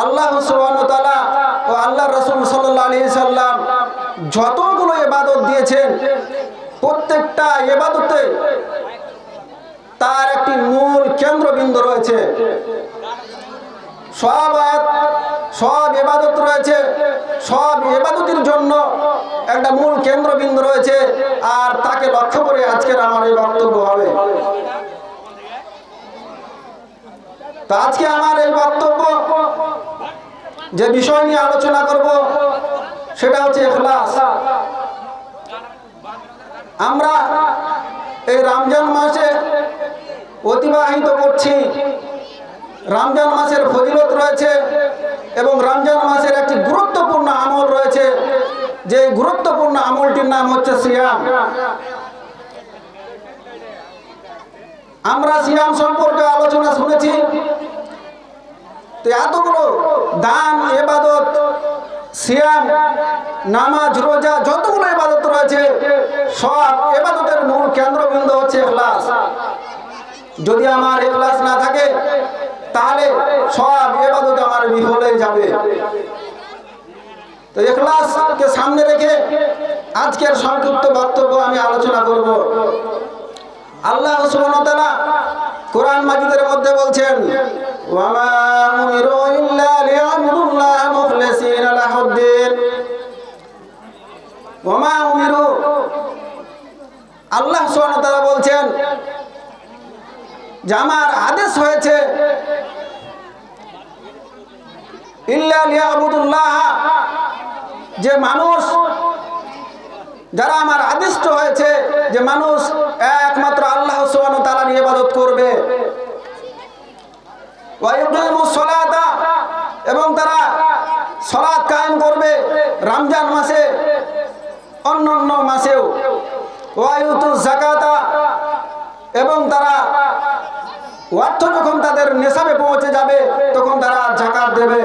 আল্লাহ ও আল্লাহ রসুল সাল্লাহ সাল্লাম যতগুলো এবাদত দিয়েছেন, প্রত্যেকটা এবাদতে তার একটি মূল কেন্দ্রবিন্দু রয়েছে। সব সব এবাদত রয়েছে, সব এবাদতের জন্য একটা মূল কেন্দ্রবিন্দু রয়েছে, আর তাকে লক্ষ্য করে আজকের আমার এই বক্তব্য হবে। তো আজকে আমার এই বক্তব্য যে বিষয় নিয়ে আলোচনা করব, সেটা হচ্ছে এখলাস আমরা এই রমজান মাসে অতিবাহিত করছি। রমজান মাসের ফজিলত রয়েছে এবং রমজান মাসের একটি গুরুত্বপূর্ণ আমল রয়েছে। যে গুরুত্বপূর্ণ আমলটির নাম হচ্ছে সিয়াম। আমরা সিয়াম সম্পর্কে আলোচনা শুনেছি। তো এতগুলো দান এবাদত সিয়াম, নামাজ, রোজা, যতগুলো এবাদত রয়েছে, সব এবাদতের মূল কেন্দ্রবিন্দু হচ্ছে এখলাস যদি আমার এখলাস না থাকে, তাহলে সব এবাদত আমার বিফল যাবে। তো এখলাসকে সামনে রেখে আজকের সংক্ষিপ্ত বক্তব্য আমি আলোচনা করব। আল্লাহ সুবহানাহু ওয়া তাআলা কোরআন মাজিদের মধ্যে বলছেন ওয়ামা উমিরু আল্লাহ তাআলা বলছেন যে আমার আদেশ হয়েছে যে মানুষ, যারা আমার আদিষ্ট হয়েছে, যে মানুষ একমাত্র আল্লাহ ওয়া তাআলার ইবাদত করবে। ওয়া ইউকিমুস সালাতা এবং তারা সালাত কায়েম করবে রমজান মাসে, অন্যান্য মাসেও। ওয়া ইউতুজ যাকাতা, এবং তারা অর্থ যখন তাদের নেশাবে পৌঁছে যাবে, তখন তারা জাকাত দেবে।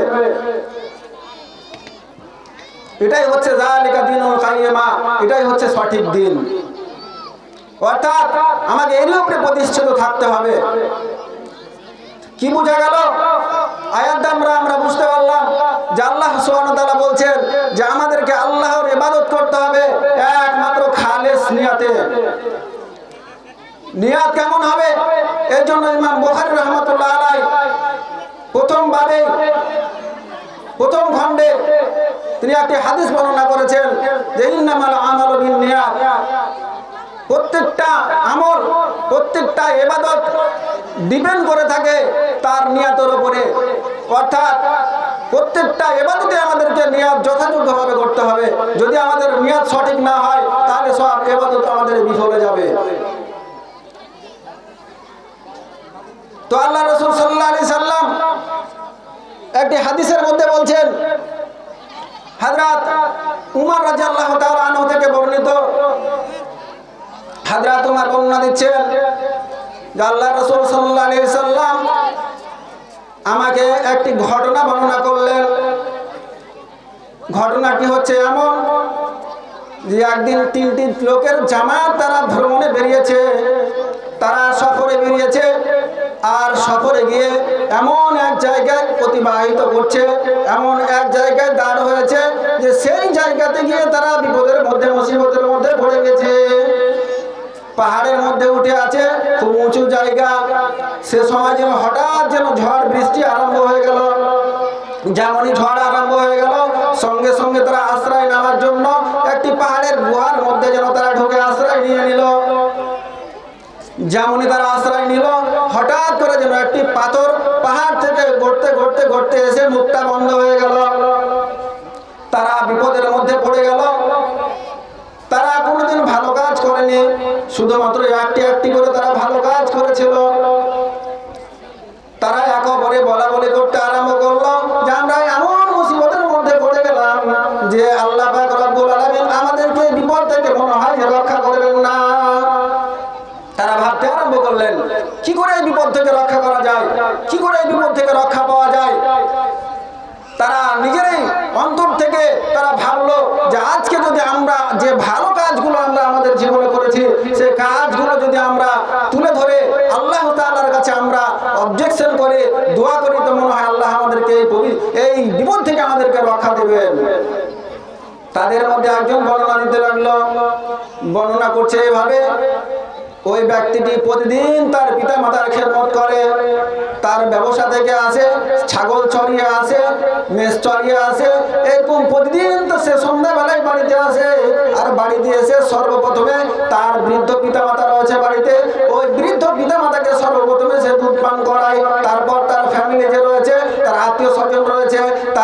এটাই হচ্ছে জালিকা দিনুল কাইয়্যিমা এটাই হচ্ছে সঠিক দিন। অর্থাৎ আমাকে এর উপরে প্রতিষ্ঠিত থাকতে হবে। কি বোঝা গেল? আয়াত আমরা নিয়াত কেমন হবে? এর জন্য ইমাম বুখারী রহমাতুল্লাহ আলাই প্রথম ভাবে প্রথম খণ্ডে তিনি একটি হাদিস বর্ণনা করেছেন যে ইন্নামাল আমালু বিন্নিয়াত প্রত্যেকটা আমল, প্রত্যেকটা এবাদত ডিপেন্ড করে থাকে তার নিয়াতের উপরে। অর্থাৎ প্রত্যেকটা এবাদতে আমাদেরকে নিয়াত যথাযথভাবে করতে হবে। যদি আমাদের নিয়াত সঠিক না হয়, তাহলে সব এবাদত আমাদের বিফলে যাবে। তো আল্লাহ রসুল সাল্লাহ আলি সাল্লাম একটি হাদিসের মধ্যে বলছেন, হাজরাত উমার রাজি আল্লাহ আনহ থেকে বর্ণিত। হাজরাত উমার বর্ণনা দিচ্ছেন যে আল্লাহ রসুল সাল্লাহ আলি সাল্লাম আমাকে একটি ঘটনা বর্ণনা করলেন। ঘটনাটি হচ্ছে এমন যে একদিন তিনটি লোকের জামাত তারা ভ্রমণে বেরিয়েছে, তারা সফরে বেরিয়েছে। আর সফরে গিয়ে এমন এক জায়গায় অতিবাহিত করছে, এমন এক জায়গায় দাঁড় হয়েছে যে সেই জায়গাতে গিয়ে তারা বিপদের মধ্যে, মুসিবতের মধ্যে পড়ে গেছে। পাহাড়ের মধ্যে উঠে আছে, খুব উঁচু জায়গা। সে সময় যেন হঠাৎ যেন ঝড়, বৃষ্টি আরম্ভ হয়ে গেল। যেমনই ঝড় আরম্ভ হয়ে গেল, সঙ্গে সঙ্গে তারা আশ্রয় নেওয়ার জন্য একটি পাহাড়ের গুহার মধ্যে যেন তারা ঢুকে আশ্রয় নিয়ে নিল। যেমনই তারা আশ্রয় নিল হঠাৎ করে যেন একটি পাথর পাহাড় থেকে ঘটতে ঘটতে গড়তে এসে মুখটা বন্ধ হয়ে গেল। তারা বিপদের মধ্যে পড়ে গেল। তারা কোনোদিন ভালো কাজ করেনি। শুধুমাত্র একটি একটি করে তারা ভালো কাজ করেছিল। এই বিপদ থেকে আমাদেরকে রক্ষা দেবেন। তাদের মধ্যে একজন বর্ণনা দিতে লাগল বর্ণনা করছে এভাবে, ওই ব্যক্তিটি প্রতিদিন তার পিতা মাতার খেদমত করে, তার ব্যবসা থেকে আসে, ছাগল চড়িয়ে আসে, মেষ চড়িয়ে আসে, এরকম প্রতিদিন তো সে সন্ধ্যাবেলায় বাড়িতে আসে, আর বাড়িতে এসে সর্বপ্রথমে তার বৃদ্ধ পিতা মাতা রয়েছে বাড়িতে, ওই বৃদ্ধ পিতা মাতাকে সর্বপ্রথমে সে দুধ পান করায়, তারপর তার ফ্যামিলি যে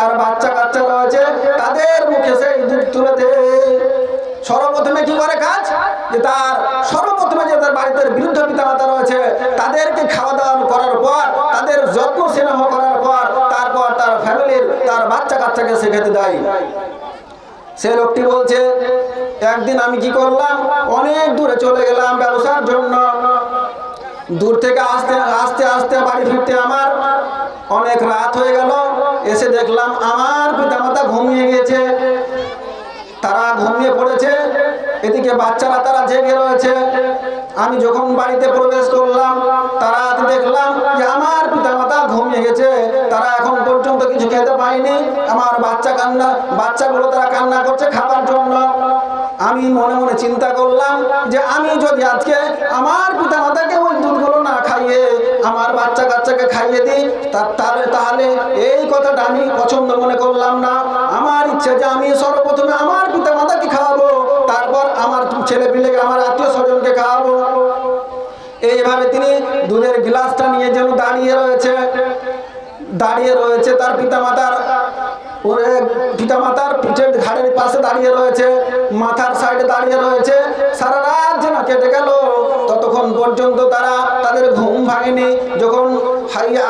তার বাচ্চা কাচ্চা রয়েছে, তাদের মুখে সেই দুধ তুলে দেয় সর্বপ্রথমে কি করে কাজ? যে তার সর্বপ্রথমে যে তার বাড়িতে বৃদ্ধ পিতা মাতা রয়েছে, তাদেরকে খাওয়া দাওয়া করার পর, তাদের যত্ন স্নেহ করার পর, তারপর তার ফ্যামিলির তার বাচ্চা কাচ্চাকে সে খেতে দেয়। সে লোকটি বলছে, একদিন আমি কি করলাম? অনেক দূরে চলে গেলাম ব্যবসার জন্য। দূর থেকে আসতে আসতে আসতে বাড়ি ফিরতে আমার অনেক রাত হয়ে গেল। এসে দেখলাম আমার পিতামাতা ঘুমিয়ে গেছে। তারা ঘুমিয়ে পড়েছে। এদিকে বাচ্চারা তারা জেগে রয়েছে। আমি যখন বাড়িতে প্রবেশ করলাম, তারা দেখলাম যে আমার পিতামাতা ঘুমিয়ে গেছে। তারা এখন পর্যন্ত কিছু খেতে পায়নি। আমার বাচ্চা কান্না, বাচ্চাগুলো তারা কান্না করছে খাবার জন্য। আমি মনে মনে চিন্তা করলাম যে আমি যদি আজকে আমার পিতামাতাকে ওই আমার বাচ্চা কাচ্চাকে খাইয়ে দিই তাহলে তাহলে এই কথাটা আমি পছন্দ মনে করলাম না। আমার ইচ্ছে যে আমি সর্বপ্রথমে আমার পিতা মাতাকে খাওয়াবো, তারপর আমার ছেলে পিলেকে আমার আত্মীয় স্বজনকে খাওয়াবো। এইভাবে তিনি দুধের গ্লাসটা নিয়ে যেন দাঁড়িয়ে রয়েছে দাঁড়িয়ে রয়েছে তার পিতা মাতার ওরে পিতামাতার পিঠের ঘাড়ের পাশে দাঁড়িয়ে রয়েছে, মাথার সাইডে দাঁড়িয়ে রয়েছে ভাঙেনি যখন হাইয়া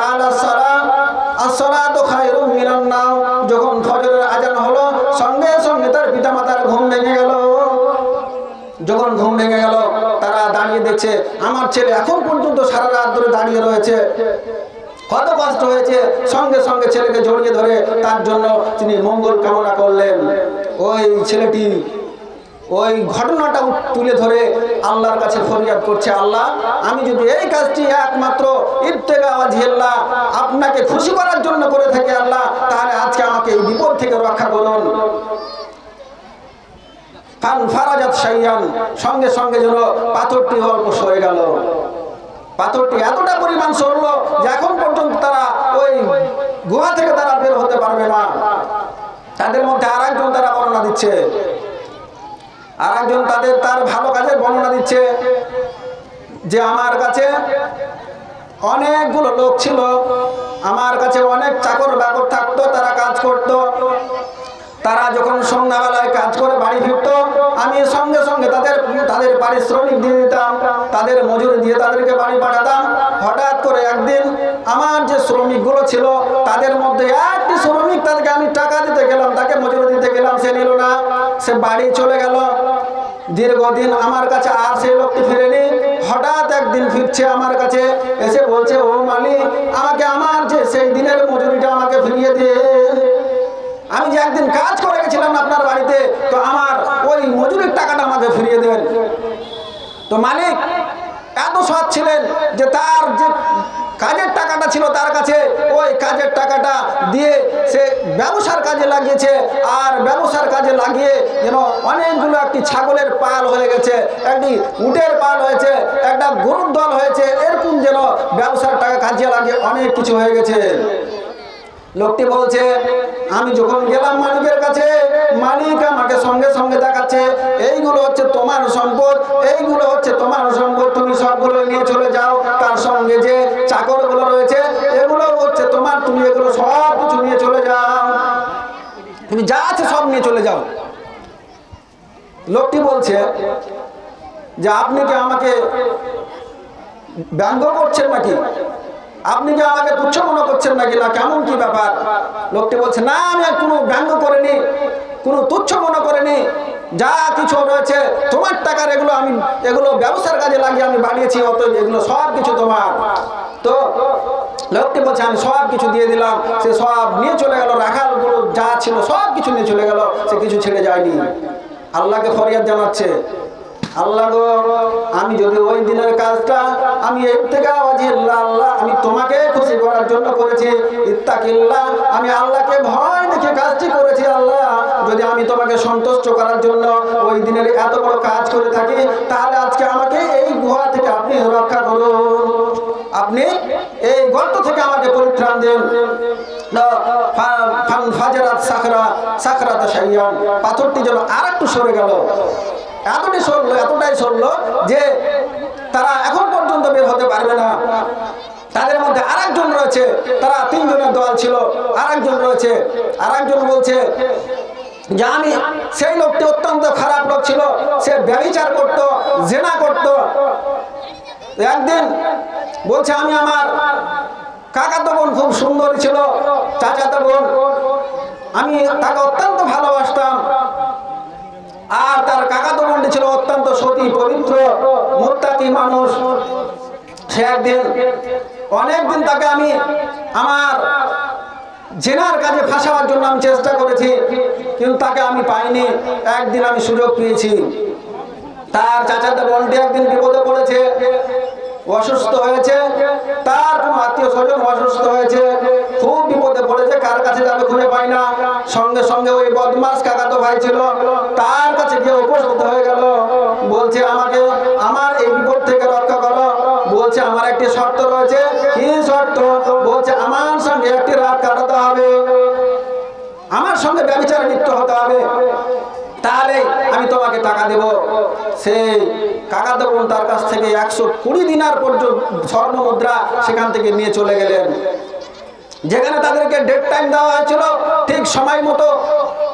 তো নাও, যখন ফজরের আজান হলো, সঙ্গে সঙ্গে তার পিতামাতার ঘুম ভেঙে গেল। যখন ঘুম ভেঙে গেল, তারা দাঁড়িয়ে দেখছে, আমার ছেলে এখন পর্যন্ত সারা রাত ধরে দাঁড়িয়ে রয়েছে। কত কষ্ট হয়েছে, সঙ্গে সঙ্গে ছেলেকে জড়িয়ে ধরে, তার জন্য তিনি মঙ্গল কামনা করলেন। ওই ছেলেটি ওই ঘটনাটা তুলে ধরে আল্লাহর কাছে ফরিয়াদ করছে, আল্লাহ, আমি যদি এই কাজটি একমাত্র ইত্তেগা ওয়াজহিল্লাহ আপনাকে খুশি করার জন্য করে থাকি, আল্লাহ, তাহলে আজকে আমাকে এই বিপদ থেকে রক্ষা করুন। ফারাজাত সঙ্গে সঙ্গে যেন পাথরটি অল্প সরে গেল। পাথরটি এতটা পরিমাণ সরলো যে এখন পর্যন্ত তারা ওই গুহা থেকে তারা বের হতে পারবে না। তাদের মধ্যে আর একজন তারা বর্ণনা দিচ্ছে আর একজন তাদের তার ভালো কাজের বর্ণনা দিচ্ছে যে আমার কাছে অনেকগুলো লোক ছিল, আমার কাছে অনেক চাকর বাকর থাকতো, তারা কাজ করতো। তারা যখন সন্ধ্যাবেলায় কাজ করে বাড়ি ফিরতো, আমি সঙ্গে সঙ্গে তাদের তাদের পারিশ্রমিক দিয়ে দিতাম, তাদের মজুরি দিয়ে তাদেরকে বাড়ি পাঠাতাম। হঠাৎ করে একদিন আমার যে শ্রমিকগুলো ছিল, তাদের মধ্যে একটি শ্রমিক তাদেরকে আমি টাকা দিতে গেলাম, তাকে মজুরি দিতে গেলাম, সে নিল না। সে বাড়ি চলে গেল। দীর্ঘদিন আমার কাছে আর সেই লোকটি ফিরেনি। হঠাৎ একদিন ফিরছে আমার কাছে, এসে বলছে, ও মালিক, আমাকে আমার যে সেই দিনের মজুরিটা আমাকে ফিরিয়ে দিয়ে আমি যে একদিন কাজ করে গেছিলাম আপনার বাড়িতে, তো আমার ওই মজুরির টাকাটা আমাকে ফিরিয়ে দেবেন তো মালিক এত সৎ ছিলেন যে তার যে কাজের টাকাটা ছিল তার কাছে, ওই কাজের টাকাটা দিয়ে সে ব্যবসার কাজে লাগিয়েছে। আর ব্যবসার কাজে লাগিয়ে যেন অনেকগুলো একটি ছাগলের পাল হয়ে গেছে, একটি উটের পাল হয়েছে, একটা গরুর দল হয়েছে। এরকম যেন ব্যবসার টাকা কাজে লাগিয়ে অনেক কিছু হয়ে গেছে। লোকটি বলছে, আমি যখন গেলাম মালিকের কাছে, মালিক আমাকে সঙ্গে সঙ্গে দেখাচ্ছে, এইগুলো হচ্ছে তোমার সম্পদ, এইগুলো হচ্ছে তোমার সম্পদ, তুমি সবগুলো নিয়ে চলে যাও, তার সঙ্গে যে চাকরগুলো রয়েছে, এগুলো হচ্ছে তোমার, তুমি এগুলো সব কিছু নিয়ে চলে যাও। তুমি যা আছে সব নিয়ে চলে যাও। লোকটি বলছে, যে আপনি কি আমাকে ব্যঙ্গ করছেন নাকি? আপনি কি আমাকে তুচ্ছ মনে করছেন নাকি? না, কেমন কি ব্যাপার? লোকটি বলছে, না, আমি কোনো ব্যঙ্গ করিনি, কোনো তুচ্ছ মনে করিনি। যা কিছু রয়েছে, তোমার টাকার এগুলো আমি, এগুলো ব্যবসার কাজে লাগিয়ে আমি বানিয়েছি অত এগুলো সব কিছু তোমার। তো লোকটি বলছে, আমি সব কিছু দিয়ে দিলাম, সে সব নিয়ে চলে গেল, রাখালগুলো যা ছিল সব কিছু নিয়ে চলে গেল, সে কিছু ছেড়ে যায়নি। আল্লাহকে ফরিয়াদ জানাচ্ছে। আল্লাহ গো, আমি যদি ওই দিনের কাজটা আমি এর থেকে আওয়াজি আল্লাহ আল্লাহ, আমি তোমাকে খুশি করার জন্য করেছি। ইত্তাকিল্লাহ, আমি আল্লাহকে ভয় দেখে কাজটি করেছি, আল্লাহ। যদি আমি তোমাকে সন্তুষ্ট করার জন্য ওই দিনের এত বড় কাজ করে থাকি, তাহলে আজকে আমাকে এই গুহা থেকে আপনি রক্ষা করুন। আপনি এই গর্ত থেকে আমাকে পরিত্রাণ দেন। পাথরটি যেন আর একটু সরে গেল। এতটাই সরলো এতটাই সরলো যে তারা এখন পর্যন্ত বের হতে পারবে না। তাদের মধ্যে আরেকজন রয়েছে, তারা তিনজনের দল ছিল। আরেকজন রয়েছে, আরেকজন বলছে যে আমি সেই লোকটি অত্যন্ত খারাপ লোক ছিল, সে ব্যবচার করত, জেনা করত। একদিন বলছে, আমি আমার কাকাতো বোন খুব সুন্দর ছিল, চাচাতো বোন। আমি তাকে অত্যন্ত ভালোবাসতাম। আর তার কাকাতো বোনটি ছিল অত্যন্ত সতী, পবিত্র, মোত্তাকি মানুষ। সে একদিন, অনেকদিন তাকে আমি আমার জেনার কাজে ফাঁসাবার জন্য আমি চেষ্টা করেছি, কিন্তু তাকে আমি পাইনি। একদিন আমি সুযোগ পেয়েছি। তার চাচাতে বোনটি একদিন বিপদে পড়েছে, অসুস্থ হয়েছে। তার কোনো আত্মীয় স্বজন অসুস্থ হয়েছে, খুব বিপদে পড়েছে। কার কাছে যাবে খুঁজে পাই না। সঙ্গে সঙ্গে ওই বদমাস কাকাতো ভাই ছিল একশো কুড়ি দিনার পর্যন্ত স্বর্ণ মুদ্রা সেখান থেকে নিয়ে চলে গেলেন। যেখানে তাদেরকে ডেট টাইম দেওয়া হয়েছিল, ঠিক সময় মতো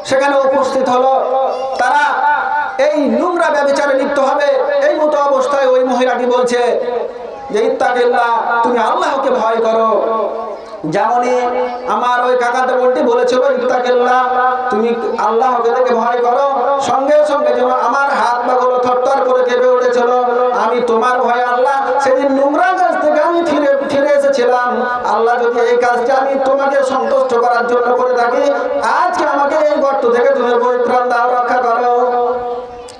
সেখানে উপস্থিত হলো। তারা এই নোংরা ব্যবচারে লিপ্ত হবে, এই মতো অবস্থায় ওই মহিলাটি বলছে যে, ইত্তাকিল্লাহ, তুমি আল্লাহকে ভয় করো। যেমনই আমার ওই কাকাতে বলটি বলেছিল, ইত্তাকিল্লাহ, তুমি আল্লাহকে ভয় করো। সঙ্গে সঙ্গে যেন আমার হাত পাগুলো থরথর করে কেঁপে উঠেছিল। আমি তোমার ভয় আল্লাহ, সেদিন নোংরা কাজ থেকে আমি ফিরে ফিরে এসেছিলাম। আল্লাহ যদি এই কাজটা আমি তোমাকে সন্তুষ্ট করার জন্য করে থাকি, আজকে আমাকে এই গর্ত থেকে তুমি পরিত্রাণ দাও, রক্ষা করো।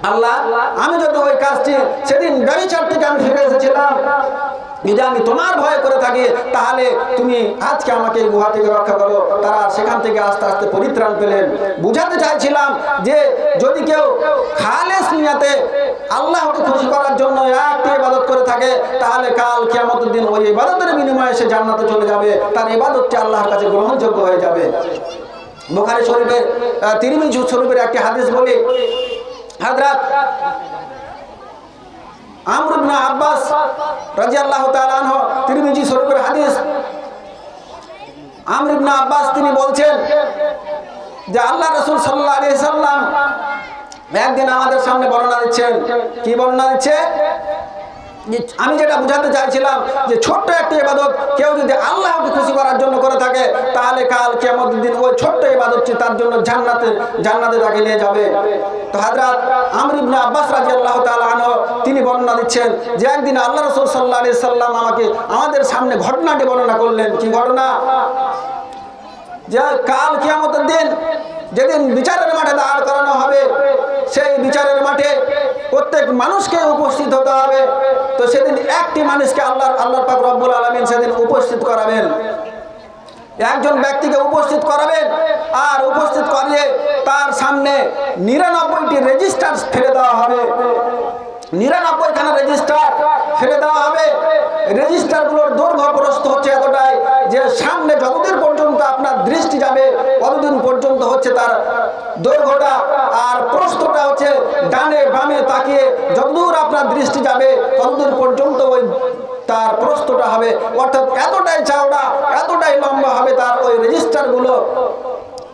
আল্লাহ, আমি যদি ওই কাজটি সেদিন ব্যবচার থেকে আমি ফিরে এসেছিলাম যদি আমি তোমার ভয় করে থাকি, তাহলে তুমি আজকে আমাকে গুহা থেকে রক্ষা করো। তারা সেখান থেকে আস্তে আস্তে পরিত্রাণ পেলেন। বুঝাতে চাইছিলাম যে যদি কেউ খালেস নিয়াতে আল্লাহকে খুশি করার জন্য একটি ইবাদত করে থাকে, তাহলে কাল কিয়ামতের দিন ওই ইবাদতের বিনিময়ে সে জান্নাতে চলে যাবে। তার ইবাদতটি আল্লাহর কাছে গ্রহণযোগ্য হয়ে যাবে। বোখারি শরীফের তিরিমিজ শরীফের একটি হাদিস বলি হাজরাত আমর ইবনে আব্বাস রাদিয়াল্লাহু তাআলা তিনি তিরমিজি শরীফের হাদিস। আমরুবনা আব্বাস তিনি বলছেন যে আল্লাহ রসুল সাল্লাহ আলিয়া সাল্লাম একদিন আমাদের সামনে বর্ণনা দিচ্ছেন। কি বর্ণনা দিচ্ছে? আমি যেটা বুঝাতে চাইছিলাম যে ছোট্ট একটি ইবাদত কেউ যদি আল্লাহকে খুশি করার জন্য করে থাকে, তাহলে কাল কেমন দিন ওই ছোট্ট ইবাদতটি তার জন্য জান্নাতে জান্নাতে তাকে নিয়ে যাবে। তো হাজরাত আমর ইবনে আব্বাস রাদিয়াল্লাহু তাআলা আনহু, তিনি বর্ণনা দিচ্ছেন যে একদিন আল্লাহ রাসূল সাল্লাল্লাহু আলাইহি সাল্লাম আমাকে আমাদের সামনে ঘটনাটি বর্ণনা করলেন। কি ঘটনা? যে কাল কিয়ামতের দিন যেদিন বিচারের মাঠে দাঁড় করানো হবে, সেই বিচারের মাঠে প্রত্যেক মানুষকে উপস্থিত হতে হবে। তো সেদিন একটি মানুষকে আল্লাহ আল্লাহ পাক রব্বুল আলমিন সেদিন উপস্থিত করাবেন। একজন ব্যক্তিকে উপস্থিত করাবেন আর উপস্থিত করিয়ে তার সামনে নিরানব্বইটি রেজিস্টার ফেলে দেওয়া হবে। নিরানব্বই খানা রেজিস্টার ফেলে দেওয়া হবে। রেজিস্টারগুলোর দৈর্ঘ্য প্রস্ত হচ্ছে এতটাই যে সামনে যতদিন পর্যন্ত আপনার দৃষ্টি যাবে, ততদিন পর্যন্ত হচ্ছে তার দৈর্ঘ্যটা আর প্রস্তটা হচ্ছে ডানে বামে তাকিয়ে যতদূর আপনার দৃষ্টি যাবে ততদূর পর্যন্ত ওই তার প্রস্তটা হবে। অর্থাৎ এতটাই চাওড়া, এতটাই লম্বা হবে তার ওই রেজিস্টারগুলো।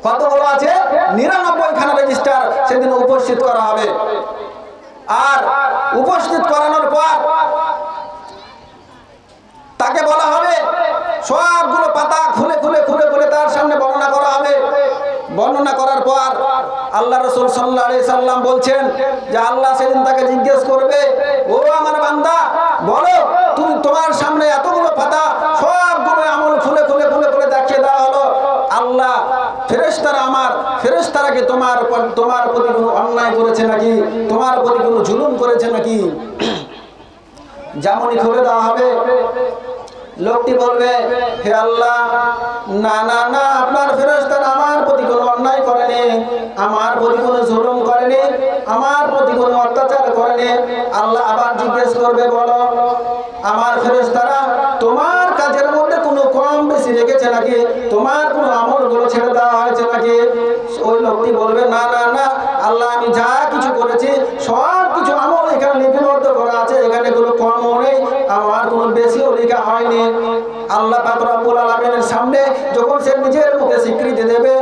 কতগুলো আছে? নিরানব্বই খানা রেজিস্টার সেদিন উপস্থিত করা হবে। আর উপস্থিত করানোর পর তাকে বলা হবে, সবগুলো পাতা খুলে খুলে খুলে খুলে তার সামনে বর্ণনা করা হবে। বর্ণনা করার পর আল্লাহ রসুল সাল্লাহ সাল্লাম বলছেন যে আল্লাহ সেদিন তাকে জিজ্ঞেস করবে, ও আমার বান্দা, বলো, তুমি তোমার সামনে এতগুলো পাতা সবগুলো আমল খুলে খুলে খুলে খুলে দেখিয়ে দেওয়া হলো। আল্লাহ ফেরে ফেরেশতারা আমার ফেরেশতারাকে তোমার পর- তোমার প্রতি কোনো অন্যায় করেছে নাকি? তোমার প্রতি কোনো জুলুম করেছে নাকি? যেমনই খুলে দেওয়া হবে লোকটি বলবে, হে আল্লাহ, না না না, আপনার ফেরেশতারা আমার প্রতি কোনো অন্যায় করেনি, আমার প্রতি কোনো জুলুম করেনি, আমার প্রতি কোনো অত্যাচার করেনি। আল্লাহ আবার জিজ্ঞেস করবে, বলো, আমার ফেরেশতারা তোমার কাজের মধ্যে কোনো কম বেশি রেখেছে নাকি? তোমার কোনো আমলগুলো ছেড়ে দেওয়া হয়েছে নাকি? ওই লোকটি বলবে, না না না, আল্লাহ, আমি যা কিছু করেছি সব কিছু আমল এখানে লিপিবদ্ধ তরিকা হয়নি। আল্লাহ পাত্র রব্বুল আলামিনের সামনে যখন সে নিজের মুখে স্বীকৃতি দেবে